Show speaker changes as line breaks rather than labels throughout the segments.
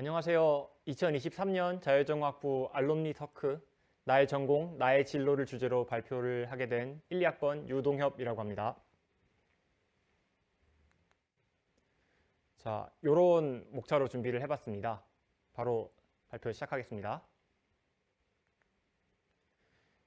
안녕하세요. 2023년 자율정학부 알lum니 터크 나의 전공, 나의 진로를 주제로 발표를 하게 된 1, 2학번 유동협이라고 합니다. 자, 요런 목차로 준비를 해봤습니다. 바로 발표 시작하겠습니다.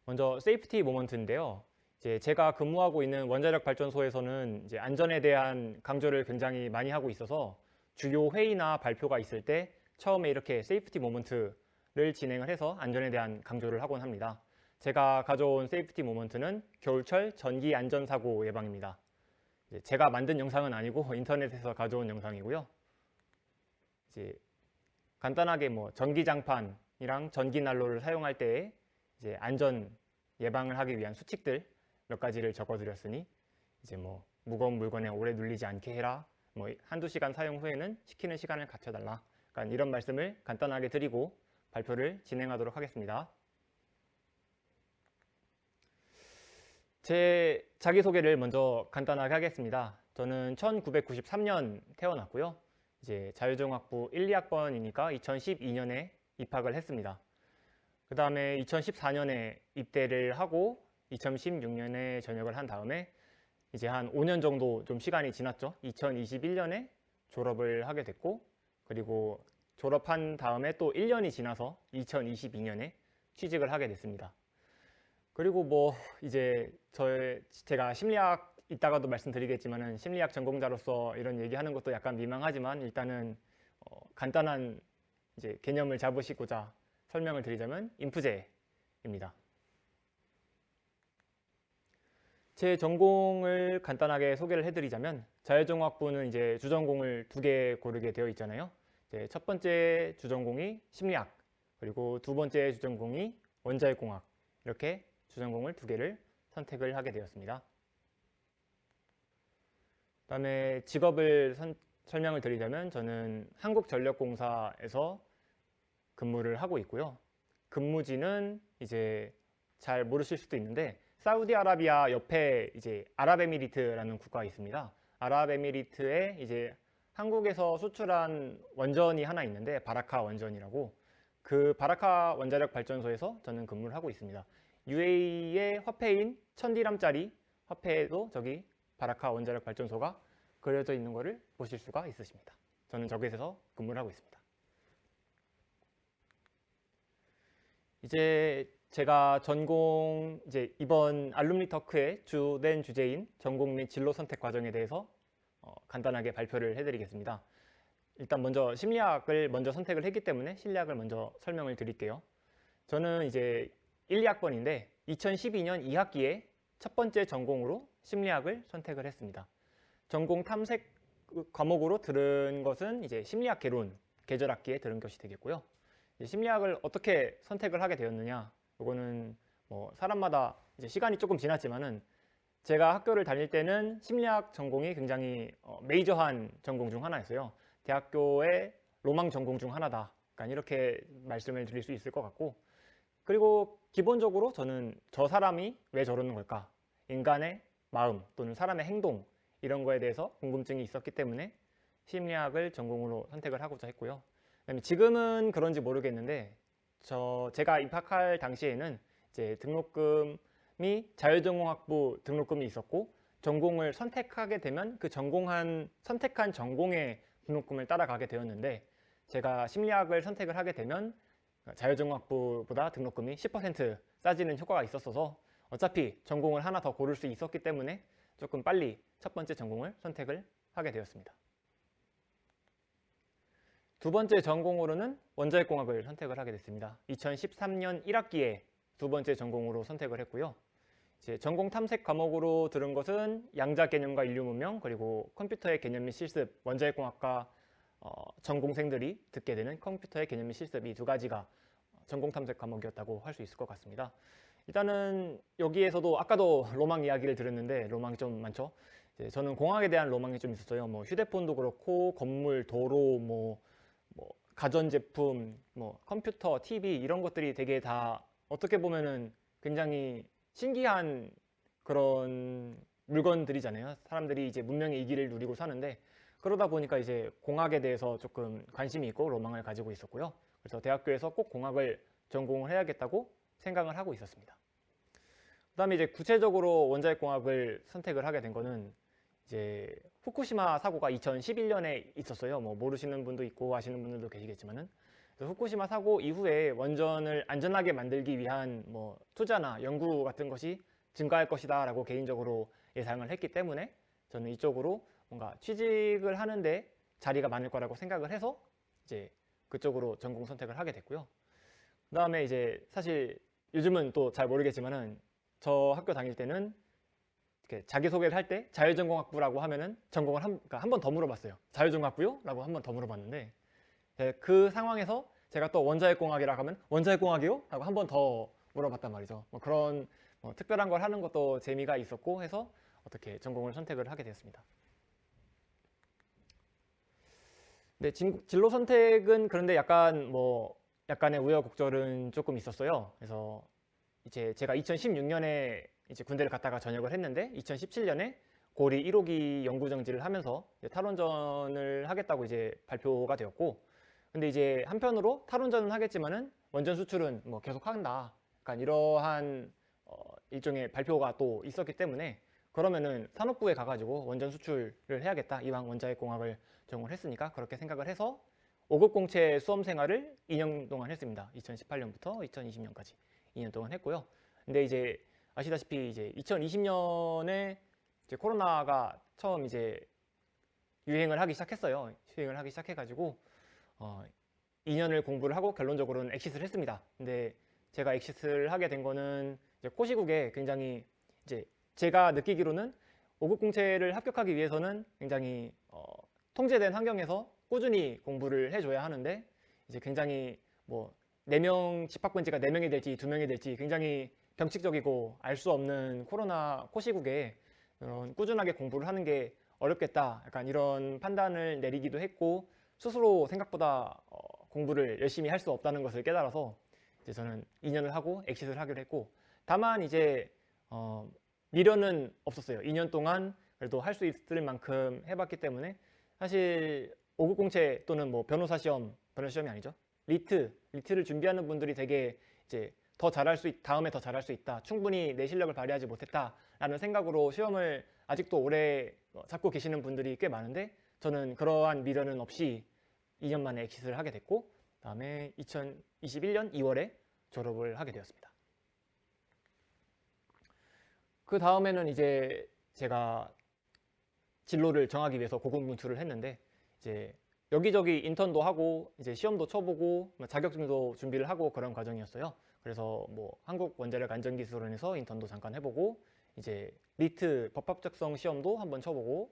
먼저 세이프티 모먼트인데요. 이제 제가 근무하고 있는 원자력 발전소에서는 이제 안전에 대한 강조를 굉장히 많이 하고 있어서 주요 회의나 발표가 있을 때 처음에 이렇게 세이프티 모먼트를 진행을 해서 안전에 대한 강조를 하곤 합니다. 제가 가져온 세이프티 모먼트는 겨울철 전기 안전사고 예방입니다. 제가 만든 영상은 아니고 인터넷에서 가져온 영상이고요. 이제 간단하게 뭐 전기장판이랑 전기난로를 사용할 때 이제 안전 예방을 하기 위한 수칙들 몇 가지를 적어드렸으니 이제 뭐 무거운 물건에 오래 눌리지 않게 해라 뭐 한두 시간 사용 후에는 식히는 시간을 갖춰달라 그러니까 이런 말씀을 간단하게 드리고 발표를 진행하도록 하겠습니다. 제 자기소개를 먼저 간단하게 하겠습니다. 저는 1993년 태어났고요. 이제 자율종합부 1, 2학번이니까 2012년에 입학을 했습니다. 그 다음에 2014년에 입대를 하고 2016년에 전역을 한 다음에 이제 한 5년 정도 좀 시간이 지났죠. 2021년에 졸업을 하게 됐고 그리고 졸업한 다음에 또 1년이 지나서 2022년에 취직을 하게 됐습니다. 그리고 뭐 이제 저의 제가 심리학 이따가도 말씀드리겠지만은 심리학 전공자로서 이런 얘기하는 것도 약간 민망하지만 일단은 어 간단한 이제 개념을 잡으시고자 설명을 드리자면 인프제입니다. 제 전공을 간단하게 소개를 해드리자면 자율종합부는 이제 주전공을 두 개 고르게 되어 있잖아요. 이제 첫 번째 주전공이 심리학, 그리고 두 번째 주전공이 원자력공학 이렇게 주전공을 두 개를 선택을 하게 되었습니다. 그다음에 직업을 선, 설명을 드리자면 저는 한국전력공사에서 근무를 하고 있고요. 근무지는 이제 잘 모르실 수도 있는데 사우디아라비아 옆에 이제 아랍에미리트라는 국가가 있습니다. 아랍에미리트에 이제 한국에서 수출한 원전이 하나 있는데 바라카 원전이라고 그 바라카 원자력 발전소에서 저는 근무를 하고 있습니다. UAE의 화폐인 1000디람짜리 화폐에도 저기 바라카 원자력 발전소가 그려져 있는 것을 보실 수가 있으십니다. 저는 저기에서 근무를 하고 있습니다. 이제 제가 전공 이제 이번 알룸니 터크의 주된 주제인 전공 및 진로 선택 과정에 대해서 어, 간단하게 발표를 해드리겠습니다. 일단 먼저 심리학을 먼저 선택을 했기 때문에 심리학을 먼저 설명을 드릴게요. 저는 이제 1, 2학번인데 2012년 2학기에 첫 번째 전공으로 심리학을 선택을 했습니다. 전공 탐색 과목으로 들은 것은 이제 심리학 개론 계절학기에 들은 것이 되겠고요. 심리학을 어떻게 선택을 하게 되었느냐 이거는 뭐 사람마다 이제 시간이 조금 지났지만은 제가 학교를 다닐 때는 심리학 전공이 굉장히 어, 메이저한 전공 중 하나였어요. 대학교의 로망 전공 중 하나다. 그러니까 이렇게 말씀을 드릴 수 있을 것 같고 그리고 기본적으로 저는 저 사람이 왜 저러는 걸까? 인간의 마음 또는 사람의 행동 이런 거에 대해서 궁금증이 있었기 때문에 심리학을 전공으로 선택을 하고자 했고요. 지금은 그런지 모르겠는데 저 제가 입학할 당시에는 이제 등록금이 자율전공학부 등록금이 있었고 전공을 선택하게 되면 그 전공한 선택한 전공의 등록금을 따라가게 되었는데 제가 심리학을 선택을 하게 되면 자율전공학부보다 등록금이 10% 싸지는 효과가 있었어서 어차피 전공을 하나 더 고를 수 있었기 때문에 조금 빨리 첫 번째 전공을 선택을 하게 되었습니다. 두 번째 전공으로는 원자력공학을 선택을 하게 됐습니다. 2013년 1학기에 두 번째 전공으로 선택을 했고요. 이제 전공 탐색 과목으로 들은 것은 양자 개념과 인류 문명 그리고 컴퓨터의 개념 및 실습 원자력공학과 어, 전공생들이 듣게 되는 컴퓨터의 개념 및 실습 이 두 가지가 전공 탐색 과목이었다고 할 수 있을 것 같습니다. 일단은 여기에서도 아까도 로망 이야기를 들었는데 로망이 좀 많죠. 저는 공학에 대한 로망이 좀 있었어요. 뭐 휴대폰도 그렇고 건물, 도로, 뭐뭐 가전제품, 뭐 컴퓨터, TV 이런 것들이 되게 다 어떻게 보면은 굉장히 신기한 그런 물건들이잖아요. 사람들이 이제 문명의 이기를 누리고 사는데 그러다 보니까 이제 공학에 대해서 조금 관심이 있고 로망을 가지고 있었고요. 그래서 대학교에서 꼭 공학을 전공을 해야겠다고 생각을 하고 있었습니다. 그 다음에 이제 구체적으로 원자핵 공학을 선택을 하게 된 거는 이제 후쿠시마 사고가 2011년에 있었어요. 뭐 모르시는 분도 있고 아시는 분들도 계시겠지만은 후쿠시마 사고 이후에 원전을 안전하게 만들기 위한 뭐 투자나 연구 같은 것이 증가할 것이다라고 개인적으로 예상을 했기 때문에 저는 이쪽으로 뭔가 취직을 하는데 자리가 많을 거라고 생각을 해서 이제 그쪽으로 전공 선택을 하게 됐고요. 그다음에 이제 사실 요즘은 또 잘 모르겠지만은 저 학교 다닐 때는 이렇게 자기소개를 할 때 자율전공학부라고 하면은 전공을 한, 그러니까 한번 더 물어봤어요. 자율전공학부요? 라고 한 번 더 물어봤는데 네, 그 상황에서 제가 또 원자핵공학이라고 하면 원자핵공학이요? 라고 한 번 더 물어봤단 말이죠. 뭐 그런 뭐 특별한 걸 하는 것도 재미가 있었고 해서 어떻게 전공을 선택을 하게 됐습니다. 네, 진- 진로 선택은 그런데 약간 뭐 약간의 우여곡절은 조금 있었어요. 그래서 이제 제가 2016년에 이제 군대를 갔다가 전역을 했는데 2017년에 고리 1호기 연구 정지를 하면서 탈원전을 하겠다고 이제 발표가 되었고 근데 이제 한편으로 탈원전은 하겠지만은 원전 수출은 뭐 계속 한다. 약간 이러한 어, 일종의 발표가 또 있었기 때문에 그러면은 산업부에 가가지고 원전 수출을 해야겠다. 이왕 원자핵 공학을 전공을 했으니까 그렇게 생각을 해서 5급 공채 수험 생활을 2년 동안 했습니다. 2018년부터 2020년까지 2년 동안 했고요. 근데 이제 아시다시피 이제 2020년에 이제 코로나가 처음 이제 유행을 하기 시작했어요. 유행을 하기 시작해가지고 어, 2년을 공부를 하고 결론적으로는 엑시스를 했습니다. 근데 제가 엑시스를 하게 된 거는 이제 코시국에 굉장히 이제 제가 느끼기로는 5급 공채를 합격하기 위해서는 굉장히 어, 통제된 환경에서 꾸준히 공부를 해줘야 하는데 이제 굉장히 뭐 4명 집합권지가 4명이 될지 2명이 될지 굉장히 병칙적이고 알 수 없는 코로나 코시국에 이런 꾸준하게 공부를 하는 게 어렵겠다 약간 이런 판단을 내리기도 했고 스스로 생각보다 어, 공부를 열심히 할 수 없다는 것을 깨달아서 이제 저는 2년을 하고 엑시트를 하기로 했고 다만 이제 어, 미련은 없었어요. 2년 동안 그래도 할 수 있을 만큼 해봤기 때문에 사실 5급 공채 또는 뭐 변호사 시험, 변호사 시험이 아니죠. 리트, 리트를 준비하는 분들이 되게 이제 더 잘할 수 있, 다음에 더 잘할 수 있다. 충분히 내 실력을 발휘하지 못했다라는 생각으로 시험을 아직도 오래 어, 잡고 계시는 분들이 꽤 많은데 저는 그러한 미련은 없이 2년 만에 엑시트를 하게 됐고 그다음에 2021년 2월에 졸업을 하게 되었습니다. 그 다음에는 이제 제가 진로를 정하기 위해서 고군분투를 했는데 이제 여기저기 인턴도 하고 이제 시험도 쳐보고 뭐 자격증도 준비를 하고 그런 과정이었어요. 그래서 뭐 한국 원자력 안전기술원에서 인턴도 잠깐 해보고 이제 리트 법합적성 시험도 한번 쳐보고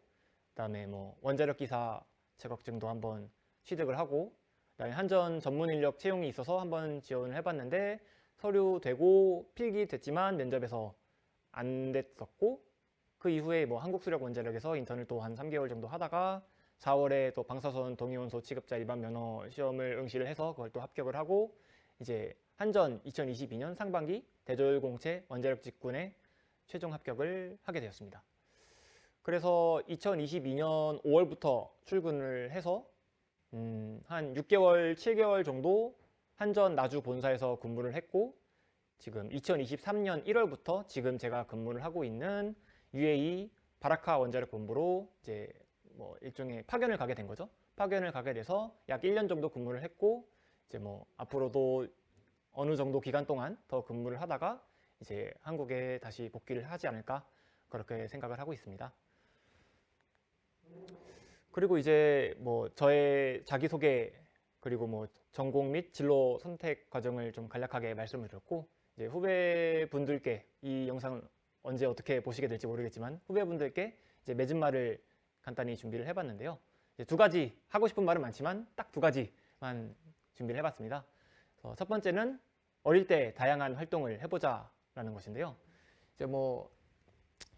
그다음에 뭐 원자력 기사 자격증도 한번 취득을 하고 그다음에 한전 전문 인력 채용이 있어서 한번 지원을 해봤는데 서류 되고 필기 됐지만 면접에서 안 됐었고 그 이후에 뭐 한국수력 원자력에서 인턴을 또 한 3개월 정도 하다가 4월에 또 방사선 동위원소 취급자 일반 면허 시험을 응시를 해서 그걸 또 합격을 하고 이제 한전 2022년 상반기 대조열공채 원자력 직군에 최종 합격을 하게 되었습니다. 그래서 2022년 5월부터 출근을 해서 음, 한 6개월, 7개월 정도 한전 나주 본사에서 근무를 했고 지금 2023년 1월부터 지금 제가 근무를 하고 있는 UAE 바라카 원자력 본부로 이제 뭐 일종의 파견을 가게 된 거죠. 파견을 가게 돼서 약 1년 정도 근무를 했고 이제 뭐 앞으로도 어느 정도 기간 동안 더 근무를 하다가 이제 한국에 다시 복귀를 하지 않을까 그렇게 생각을 하고 있습니다. 그리고 이제 뭐 저의 자기소개 그리고 뭐 전공 및 진로 선택 과정을 좀 간략하게 말씀을 드렸고 이제 후배분들께 이 영상을 언제 어떻게 보시게 될지 모르겠지만 후배분들께 이제 맺은 말을 간단히 준비를 해봤는데요. 이제 두 가지 하고 싶은 말은 많지만 딱 두 가지만 준비를 해봤습니다. 그래서 첫 번째는 어릴 때 다양한 활동을 해보자 라는 것인데요. 이제 뭐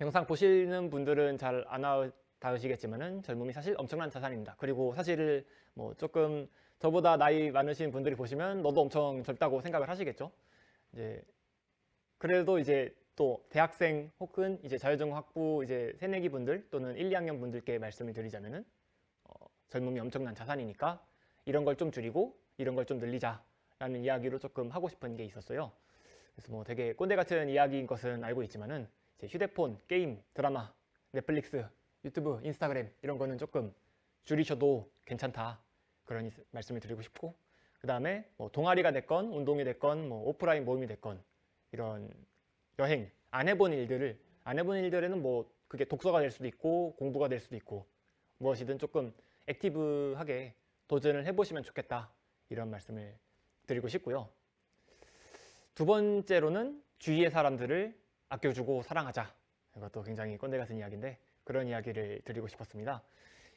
영상 보시는 분들은 잘안 닿으시겠지만은 젊음이 사실 엄청난 자산입니다. 그리고 사실 뭐 조금 저보다 나이 많으신 분들이 보시면 너도 엄청 젊다고 생각을 하시겠죠. 이제 그래도 이제 또 대학생 혹은 이제 자유전공학부 이제 새내기 분들 또는 1, 2학년 분들께 말씀을 드리자면은 어, 젊음이 엄청난 자산이니까 이런 걸 좀 줄이고 이런 걸 좀 늘리자 라는 이야기로 조금 하고 싶은 게 있었어요. 그래서 뭐 되게 꼰대 같은 이야기인 것은 알고 있지만은 휴대폰, 게임, 드라마, 넷플릭스, 유튜브, 인스타그램 이런 거는 조금 줄이셔도 괜찮다 그런 이- 말씀을 드리고 싶고 그 다음에 뭐 동아리가 됐건 운동이 됐건 뭐 오프라인 모임이 됐건 이런 여행 안 해본 일들을 안 해본 일들에는 뭐 그게 독서가 될 수도 있고 공부가 될 수도 있고 무엇이든 조금 액티브하게 도전을 해보시면 좋겠다 이런 말씀을 드리고 싶고요. 두 번째로는 주위의 사람들을 아껴주고 사랑하자. 이것도 굉장히 꼰대 같은 이야기인데 그런 이야기를 드리고 싶었습니다.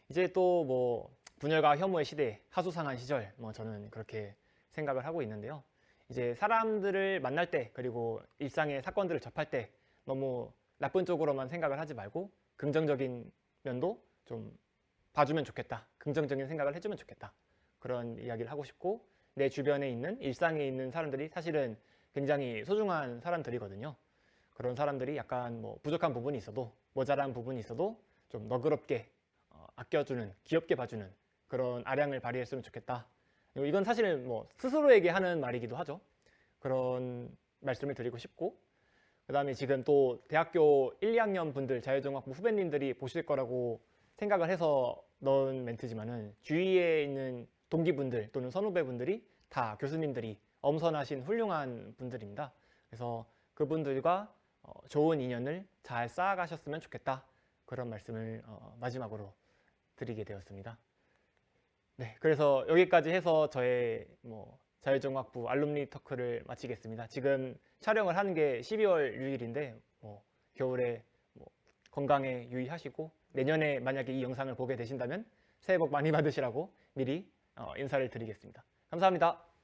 이제 또 뭐 분열과 혐오의 시대, 하수상한 시절, 뭐 저는 그렇게 생각을 하고 있는데요. 이제 사람들을 만날 때 그리고 일상의 사건들을 접할 때 너무 나쁜 쪽으로만 생각을 하지 말고 긍정적인 면도 좀 봐주면 좋겠다. 긍정적인 생각을 해주면 좋겠다. 그런 이야기를 하고 싶고 내 주변에 있는 일상에 있는 사람들이 사실은 굉장히 소중한 사람들이거든요. 그런 사람들이 약간 뭐 부족한 부분이 있어도 모자란 부분이 있어도 좀 너그럽게 어, 아껴주는 귀엽게 봐주는 그런 아량을 발휘했으면 좋겠다. 이건 사실 뭐 스스로에게 하는 말이기도 하죠. 그런 말씀을 드리고 싶고 그 다음에 지금 또 대학교 1, 2학년 분들 자유종합부 후배님들이 보실 거라고 생각을 해서 넣은 멘트지만은 주위에 있는 동기분들 또는 선후배분들이 다 교수님들이 엄선하신 훌륭한 분들입니다. 그래서 그분들과 어, 좋은 인연을 잘 쌓아가셨으면 좋겠다. 그런 말씀을 어, 마지막으로 드리게 되었습니다. 네, 그래서 여기까지 해서 저의 뭐 자유종합부 알lum니 터크를 마치겠습니다. 지금 촬영을 하는 게 12월 6일인데 뭐 겨울에 뭐 건강에 유의하시고 내년에 만약에 이 영상을 보게 되신다면 새해 복 많이 받으시라고 미리 어, 인사를 드리겠습니다. 감사합니다.